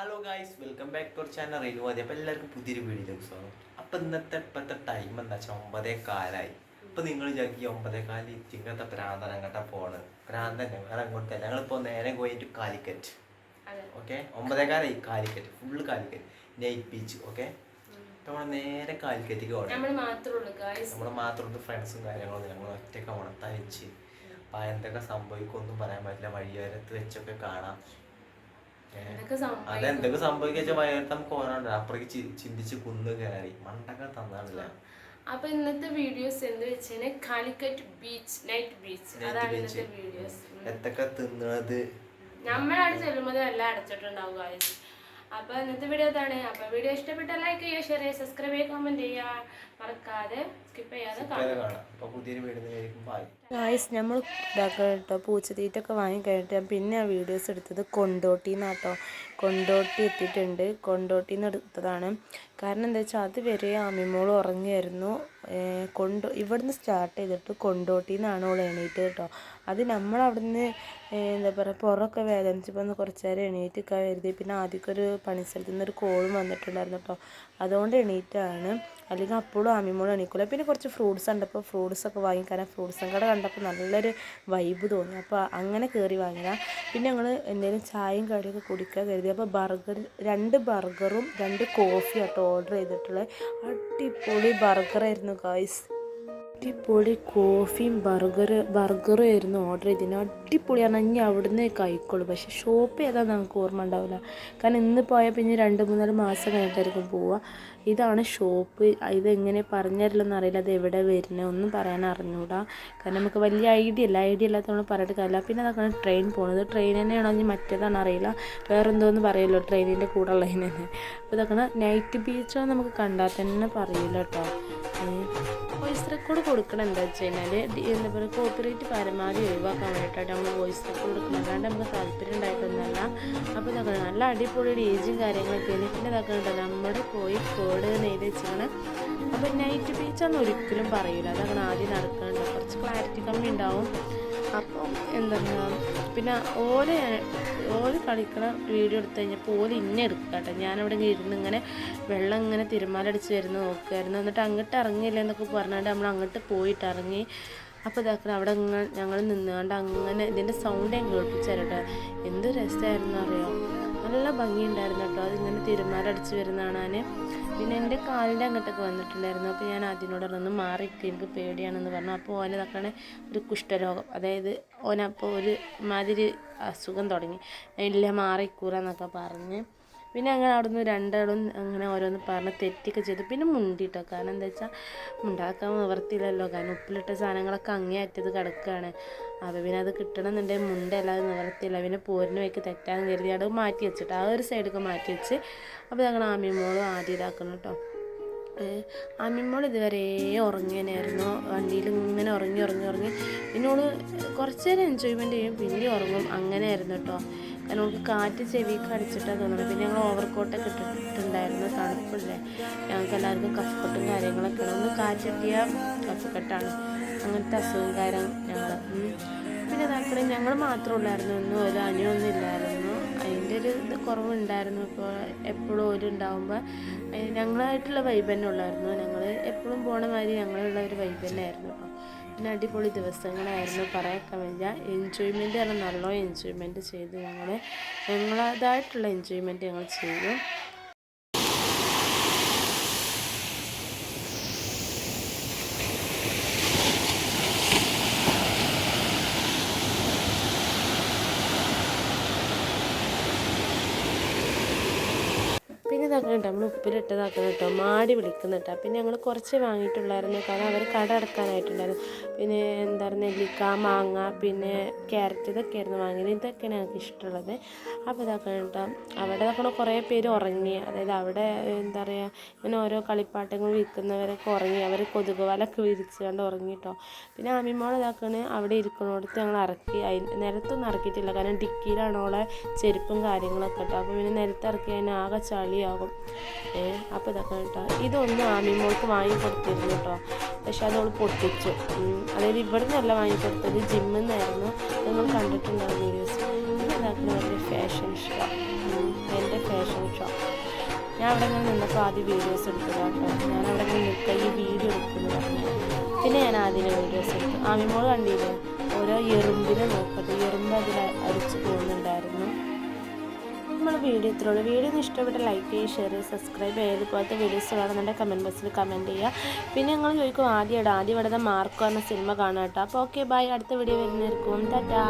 Hello guys welcome back to our channel റെയിനു അതെ അപ്പോൾ എല്ലാവർക്കും പുതിയൊരു വീഡിയോയിലേക്ക് സ്വാഗതം. അപ്പോൾ ഇന്നത്തെ ഇപ്പോഴത്തെ ടൈം എന്താ വെച്ചാൽ ഒമ്പതേ കാലായി. അപ്പോൾ നിങ്ങൾ വിചാരിക്കും ഒമ്പതേ കാലിൽ ഇങ്ങനത്തെ പ്രാന്തൻ അങ്ങോട്ടാ പോണ് പ്രാന്തൻ ഞങ്ങൾ അങ്ങോട്ട് ഞങ്ങളിപ്പോൾ നേരെ പോയിട്ട് കാലിക്കറ്റ്. ഓക്കെ ഒമ്പതേ കാലായി. Calicut. Full Calicut. Night beach okay നമ്മൾ നേരെ കാലിക്കറ്റിക്ക് പോകണം നമ്മൾ മാത്രമുണ്ട് ഫ്രണ്ട്സും കാര്യങ്ങളും ഞങ്ങൾ ഒറ്റയ്ക്ക് ഉണർത്താൻ വെച്ച്. അപ്പോൾ എന്തൊക്കെ സംഭവിക്കുമെന്നും പറയാൻ പറ്റില്ല. വഴിയോരത്ത് വെച്ചൊക്കെ കാണാം. അതെന്തൊക്കെ സംഭവിക്കാച്ച വയനാട്ട് നമുക്ക് ഓരോണ്ട് അപ്പുറേക്ക് ചിന്തിച്ച് കുന്ന് കയറി മണ്ടൊക്കെ തന്നാണില്ല? അപ്പൊ ഇന്നത്തെ വീഡിയോസ് എന്ന് വെച്ചാൽ കാലിക്കറ്റ് ബീച്ച് നൈറ്റ് ബീച്ച് അതാണ് ഇന്നത്തെ വീഡിയോസ് എത്തൊക്കെ തിന്നത്? നമ്മളവിടെ ചെല്ലുമ്പോൾ എല്ലാം അടച്ചിട്ടുണ്ടാവുക അപ്പൊ ഇന്നത്തെ വീഡിയോ ഇതാണ്. അപ്പൊ വീഡിയോ ഇഷ്ടപ്പെട്ട ലൈക്ക് ചെയ്യുക ഷെയർ ചെയ്യുക സബ്സ്ക്രൈബ് ചെയ്യുക കമന്റ് ചെയ്യുക. മറക്കാതെ സ്കിപ്പ് ചെയ്യാതെ ഗായ്സ് നമ്മൾ ഇതാക്കുക കേട്ടോ. പൂച്ചത്തീറ്റൊക്കെ വാങ്ങി കഴിഞ്ഞിട്ട് ഞാൻ പിന്നെ ആ വീഡിയോസ് എടുത്തത് കൊണ്ടോട്ടി എന്നാട്ടോ കൊണ്ടോട്ടി എത്തിയിട്ടുണ്ട്. കൊണ്ടോട്ടി എന്ന് എടുത്തതാണ്. കാരണം എന്താ വെച്ചാൽ അത് വരെ അമ്മിമോൾ ഉറങ്ങിയായിരുന്നു. കൊണ്ടോ ഇവിടുന്ന് സ്റ്റാർട്ട് ചെയ്തിട്ട് കൊണ്ടോട്ടി എന്നാണ് അവൾ എണീറ്റ് കേട്ടോ. അത് നമ്മൾ അവിടുന്ന് എന്താ പറയുക പുറമൊക്കെ വേദനിച്ചപ്പോൾ ഒന്ന് കുറച്ച് നേരം എണീറ്റ് കരുതി. പിന്നെ ആദ്യമൊക്കെ ഒരു പണിസ്ഥലത്ത് നിന്ന് ഒരു കോളും വന്നിട്ടുണ്ടായിരുന്നു കേട്ടോ. അതുകൊണ്ട് എണീറ്റാണ്. അല്ലെങ്കിൽ അപ്പോഴും ആമിമോളും എണീക്കില്ല പിന്നെ കുറച്ച് ഫ്രൂട്ട്സ് കണ്ടപ്പോൾ ഫ്രൂട്ട്സ് ഒക്കെ കാരണം ഫ്രൂട്ട്സും കട കണ്ടപ്പോൾ നല്ലൊരു വൈബ് തോന്നി. അപ്പോൾ അങ്ങനെ കയറി വാങ്ങിയതാണ് പിന്നെ ഞങ്ങൾ എന്തെങ്കിലും ചായയും കടിയൊക്കെ കുടിക്കാൻ കരുതി. അപ്പോൾ ബർഗർ രണ്ട് ബർഗറും രണ്ട് കോഫിയും കേട്ടോ ഓർഡർ ചെയ്തിട്ടുള്ളത് അടിപൊളി ബർഗറായിരുന്നു ഗായ്സ് അടിപൊളി കോഫിയും ബർഗർ ബർഗറും ആയിരുന്നു ഓർഡർ ചെയ്തിന് അടിപൊളിയാണ് ഇനി അവിടുന്ന് കഴിക്കുള്ളൂ പക്ഷേ ഷോപ്പ് ചെയ്താൽ നമുക്ക് ഓർമ്മ ഉണ്ടാവില്ല. കാരണം ഇന്ന് പോയാൽ പിന്നെ രണ്ട് മൂന്നാൽ മാസം കഴിഞ്ഞിട്ടായിരിക്കും പോവുക. ഇതാണ് ഷോപ്പ് ഇതെങ്ങനെ പറഞ്ഞിട്ടില്ലെന്ന് അറിയില്ല. അത് എവിടെ വരുന്നത് ഒന്നും പറയാൻ അറിഞ്ഞൂടാ. കാരണം നമുക്ക് വലിയ ഐഡിയ ഇല്ല. ഐഡിയ ഇല്ലാത്ത നമ്മൾ പറഞ്ഞിട്ട് കാര്യമില്ല. പിന്നെ അതൊക്കെയാണ് ട്രെയിൻ പോകുന്നത് ട്രെയിൻ തന്നെയാണോ ഇനി മറ്റേതാണ് അറിയില്ല. വേറെന്തോന്ന് പറയുമല്ലോ ട്രെയിനിന്റെ കൂടെ ഉള്ളതിന്. അപ്പോൾ ഇതൊക്കെ നൈറ്റ് ബീച്ചാണ് നമുക്ക് കണ്ടാൽ തന്നെ പറയില്ല കേട്ടോ. വോയിസ് റെക്കോർഡ് കൊടുക്കണം. എന്താ വെച്ച് കഴിഞ്ഞാൽ എന്താ പറയുക കോപ്പിറൈറ്റ് പരമാവധി ഒഴിവാക്കാൻ വേണ്ടിയിട്ടാണ് നമ്മൾ വോയിസ് റെക്കോർഡ് കൊടുക്കുന്നത്. അല്ലാണ്ട് നമുക്ക് താല്പര്യം ഉണ്ടായിട്ടൊന്നുമല്ല. അപ്പോൾ ഇതൊക്കെ നല്ല അടിപൊളി ഏജും കാര്യങ്ങളൊക്കെ ആണ് പിന്നെ ഇതൊക്കെ ഉണ്ടോ നമ്മുടെ കോഴിക്കോട് നെയ്ത് വെച്ചാണ് അപ്പോൾ നൈറ്റ് ബീച്ചൊന്നും ഒരിക്കലും പറയില്ല അതങ്ങനെ ആദ്യം നടക്കുന്നുണ്ട് കുറച്ച് ക്ലാരിറ്റി കമ്മി ഉണ്ടാവും. അപ്പം എന്താ പിന്നെ ഓല ഓൽ കളിക്കണ വീഡിയോ എടുത്തു കഴിഞ്ഞപ്പോൾ ഓൽ ഇന്നെ എടുക്കുക കേട്ടോ ഞാനവിടെ ഇരുന്ന് ഇങ്ങനെ വെള്ളം ഇങ്ങനെ തിരുമാലടിച്ച് വരുന്ന നോക്കുമായിരുന്നു എന്നിട്ട് അങ്ങോട്ട് ഇറങ്ങിയില്ല എന്നൊക്കെ പറഞ്ഞാണ്ട് നമ്മൾ അങ്ങോട്ട് പോയിട്ട് ഇറങ്ങി. അപ്പോൾ ഇതാക്കണം അവിടെ ഞങ്ങൾ നിന്നുകൊണ്ട് അങ്ങനെ ഇതിന്റെ സൗണ്ട് ഞാൻ തരട്ടെ എന്ത് രസമായിരുന്നു അറിയാം? നല്ല ഭംഗിയുണ്ടായിരുന്നു കേട്ടോ. അതിങ്ങനെ തിരുമാലടിച്ച് വരുന്ന കാണാൻ പിന്നെ എന്റെ കാലിന്റെ അങ്ങോട്ടൊക്കെ വന്നിട്ടുണ്ടായിരുന്നു. അപ്പോൾ ഞാൻ അതിനോട് ഒന്ന് മാറി എനിക്ക് പേടിയാണെന്ന് പറഞ്ഞു. അപ്പോൾ ഓനെ തക്കണ ഒരു കുഷ്ഠരോഗം. അതായത് ഓനപ്പോൾ ഒരു മാതിരി അസുഖം തുടങ്ങി. ഇല്ല മാറിക്കൂറ എന്നൊക്കെ പറഞ്ഞ് പിന്നെ അങ്ങനെ അവിടുന്ന് രണ്ടാളും അങ്ങനെ ഓരോന്ന് പറഞ്ഞ് തെറ്റൊക്കെ ചെയ്തു. പിന്നെ മുണ്ടിട്ടോ. കാരണം എന്താ വെച്ചാൽ മുണ്ടാക്കാൻ നിവർത്തിയില്ലല്ലോ കാരണം ഉപ്പിലിട്ട സാധനങ്ങളൊക്കെ അങ്ങേയറ്റത് കിടക്കുകയാണ് അപ്പോൾ പിന്നെ അത് കിട്ടണമെന്നുണ്ടെങ്കിൽ മുണ്ടല്ലാതെ നിവർത്തിയില്ല പിന്നെ പോരിന് വയ്ക്ക് തെറ്റാന്ന് കരുതി അത് മാറ്റി വെച്ചിട്ട് ആ ഒരു സൈഡൊക്കെ മാറ്റി വെച്ച് അപ്പോൾ ഞങ്ങൾ ആമിമോളും ആദ്യം ഇതാക്കണം കേട്ടോ അമ്മിമ്മോൾ ഇതുവരെ ഉറങ്ങിയനായിരുന്നു വണ്ടിയിൽ ഇങ്ങനെ ഉറങ്ങി ഉറങ്ങി ഉറങ്ങി. എന്നോട് കുറച്ച് നേരം എൻജോയ്മെന്റ് ചെയ്യും. പിന്നെ ഉറങ്ങും. അങ്ങനെയായിരുന്നു കേട്ടോ അവൾക്ക് കാറ്റ് ചെവിക്ക് അടിച്ചിട്ടാണ് തോന്നുന്നത്. പിന്നെ ഞങ്ങൾ ഓവർകോട്ടൊക്കെ ഇട്ടിട്ടുണ്ടായിരുന്നു തണുപ്പില്ലേ. ഞങ്ങൾക്ക് എല്ലാവർക്കും കഫക്കെട്ടും കാര്യങ്ങളൊക്കെ ഒന്ന് കാറ്റെത്തിയ കഫക്കെട്ടാണ്. അങ്ങനത്തെ അസുഖം കാര്യം ഞങ്ങൾ പിന്നെ താല്പര്യം ഞങ്ങൾ മാത്രം ഉള്ളായിരുന്നു. ഒന്നും ഒരു അനിയൊന്നും ഇല്ലായിരുന്നു. അതിന്റെ ഒരു ഇത് കുറവുണ്ടായിരുന്നു. ഇപ്പോൾ എപ്പോഴും ഒരു ഉണ്ടാകുമ്പോൾ ഞങ്ങളായിട്ടുള്ള വൈബ് തന്നെ ഉള്ളായിരുന്നു. ഞങ്ങൾ എപ്പോഴും പോണ മാതിരി ഞങ്ങളുള്ള ഒരു വൈബ് തന്നെ പിന്നെ അടിപൊളി ദിവസങ്ങളായിരുന്നു പറയാൻ വയ്യ. എൻജോയ്മെന്റ് ആണ് നല്ല എൻജോയ്മെന്റ് ചെയ്തു ഞങ്ങൾ ഞങ്ങളതായിട്ടുള്ള എൻജോയ്മെന്റ് ഞങ്ങൾ ചെയ്തു. ഇതാക്കണം കേട്ടോ നമ്മൾ ഉപ്പിലിട്ടതാക്കണം കേട്ടോ. മാടി വിളിക്കുന്ന കേട്ടോ. പിന്നെ ഞങ്ങൾ കുറച്ച് വാങ്ങിയിട്ടുള്ളായിരുന്നു. കാരണം അവർ കട അടക്കാനായിട്ടുണ്ടായിരുന്നു. പിന്നെ പറയുക നെല്ലിക്ക മാങ്ങ പിന്നെ ക്യാരറ്റ് ഇതൊക്കെയായിരുന്നു വാങ്ങിയത്. ഇതൊക്കെയാണ് ഞങ്ങൾക്ക് ഇഷ്ടമുള്ളത്. അപ്പോൾ ഇതാക്കണം കേട്ടോ. അവിടെ ഇതാക്കണം കുറേ പേര് ഉറങ്ങി. അതായത് അവിടെ എന്താ പറയുക ഇങ്ങനെ ഓരോ കളിപ്പാട്ടങ്ങൾ വിൽക്കുന്നവരൊക്കെ ഉറങ്ങി. അവർ കൊതുക് വലൊക്കെ വിരിച്ച് കണ്ട് ഉറങ്ങി കേട്ടോ. പിന്നെ അമ്മിമോൾ ഇതാക്കണ് അവിടെ ഇരിക്കണോടത്ത് ഞങ്ങൾ ഇറക്കി. അതിന് നിലത്തൊന്നും ഇറക്കിയിട്ടില്ല. കാരണം ഡിക്കിയിലാണ് ഓളെ ചെരുപ്പും കാര്യങ്ങളൊക്കെ കേട്ടോ. അപ്പോൾ പിന്നെ നിരത്തിറക്കി അതിന് ആകെ ചളിയാകും ഏ അപ്പോൾ ഇതൊക്കെ കേട്ടോ. ഇതൊന്നും ആമിമോൾക്ക് വാങ്ങി കൊടുത്തിരുന്നു കേട്ടോ. പക്ഷെ അതോൾ പൊട്ടിച്ചു. അതായത് ഇവിടെ നിന്നല്ല വാങ്ങിക്കൊടുത്തത് ജിമ്മിൽ നിന്നായിരുന്നു നിങ്ങൾ കണ്ടിട്ടുണ്ടാകും വീഡിയോസ് ഇതാക്കുന്ന വലിയ ഫാഷൻ ഷോ എന്റെ ഫാഷൻ ഷോ ഞാൻ അവിടെ നിന്ന് നിന്നപ്പോൾ ആദ്യം വീഡിയോസ് എടുത്തതാണ് ഞാൻ അവിടെ നിന്ന് ഈ വീഡിയോ എടുക്കുന്നു പറഞ്ഞു പിന്നെ ഞാൻ ആദ്യം വീഡിയോസ് എടുത്തു. ആമിമോൾ കണ്ടില്ലേ? ഓരോ എറുമ്പിനെ നോക്കട്ടെ എറുമ്പ് അതിൽ അരിച്ചു പോകുന്നുണ്ടായിരുന്നു. നമ്മൾ വീഡിയോ ഇത്രയുള്ളൂ വീഡിയോ ഇഷ്ടപ്പെട്ട ലൈക്ക് ചെയ്യുക ഷെയർ ചെയ്യുക സബ്സ്ക്രൈബ് ചെയ്യുക. ഇതുപോലത്തെ വീഡിയോസ് വേണമെന്നുണ്ടെങ്കിൽ കമന്റ് ബോക്സിൽ കമന്റ് ചെയ്യുക. പിന്നെ ഞങ്ങൾ ചോദിക്കും ആദ്യം ഇടാം ആദ്യം ഇവിടെ മാർക്ക് പറഞ്ഞ സിനിമ കാണാം കേട്ടോ. അപ്പോൾ ഓക്കെ ബൈ അടുത്ത വീഡിയോ വരുന്നേക്കും ടാറ്റാ